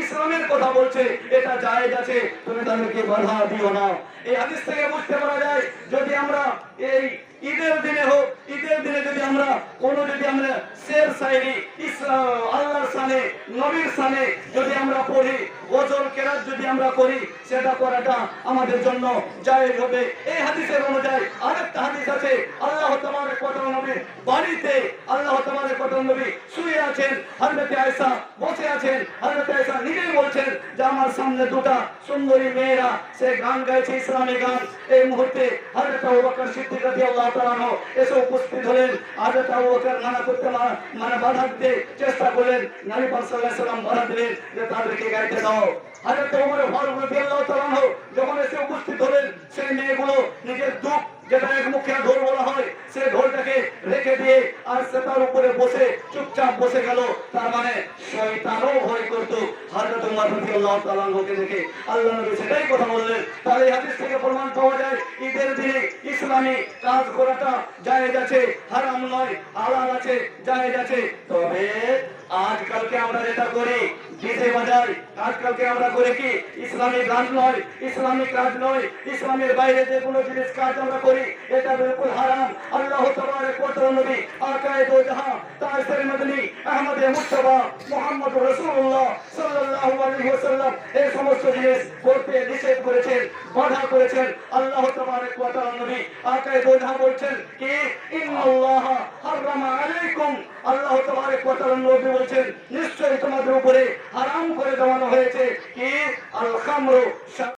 ইসলামের কথা বলছে, এটা জায়েজ আছে, তুমি তাদেরকে বাধা দিও না। এই হাদিস থেকে বুঝতে পারা যায়, যদি আমরা এই ঈদের দিনে হোক, ঈদের দিনে যদি আমরা কোনো যদি আমরা শের শায়রি ইসলাম সানে নবীর সানে যদি আমরা পড়ি ওজন কেরাত যদি আমরা করি, সেটা করাটা আমাদের জন্য জায়েজ হবে। এই হাদিসের অনুযায়ী আরেকটা হাদিস আছে, আল্লাহ ওয়া তাআলা নবীর বাড়িতে, আল্লাহ ওয়া তাআলা নবী শুয়ে আছেন, হযরত আয়েশা বসে আছেন, হযরত আয়েশা নিজেই বলছেন যে আমার সামনে দুটা সুন্দরী মেয়েরা, সে গান গাইছে ইসলামী গান। এই মুহূর্তে হযরত আবু বকর সিদ্দিক রাদিয়াল্লাহু এসে উপস্থিত হলেন। হযরত আবু বকর মানা করতে মানে বাধা দিতে চেষ্টা করলেন। নবী পাক সাল্লাল্লাহু আলাইহি বাধা দিলেন যে তাদেরকে গাইতে দাও। হযরত রাদিয়াল্লাহু তাআলা যখন এসে উপস্থিত হলেন, সেই মেয়েগুলো নিজের দুঃখ যেটা এক মুখে ঢোল বলা হয়, সে ঢোলটাকে রেখে দিয়ে আর সে তার উপরে বসে চুপচাপ বসে গেল। তার মানে শয়তানও ভয় করতো। হযরত ওমর রাদিয়াল্লাহু তাআলা আনহুকে দেখে আল্লাহ নবী সেটাই কথা বললেন। তাহলে হাদিস থেকে প্রমাণ পাওয়া যায়, ঈদের দিনে ইসলামী কাজ করাটা জায়েজ আছে, হারাম নয়, হালাল আছে, জায়েজ আছে। তবে আজকালকে আমরা যেটা করি ডিজে বাজাই আজকালকে আমরা করে কি? ইসলামী গান নয় ইসলামিক কাজ নয়, ইসলামের বাইরে যে কোনো জিনিস কাজ আমরা করি, এটা বিলকুল হারাম। আল্লাহ ওয়া তাআলা নবী আকায়ে দো জাহান তাজের মদনী আহমদ মুস্তাফা মুহাম্মদ রাসূলুল্লাহ সাল্লাল্লাহু আলাইহি ওয়াসাল্লাম এই সমস্ত জিনিস করতে নিষেধ করেছেন। বাধা করেছেন। আল্লাহ তাবারক ওয়া তাআলা নবী আকায় বোঝা বলছেন কি? ইন্নাল্লাহ হারামা আলাইকুম। আল্লাহ তাবারক ওয়া নবী বলছেন, নিশ্চয়ই তোমাদের উপরে হারাম করে দেওয়ানো হয়েছে। কি? আল খামরু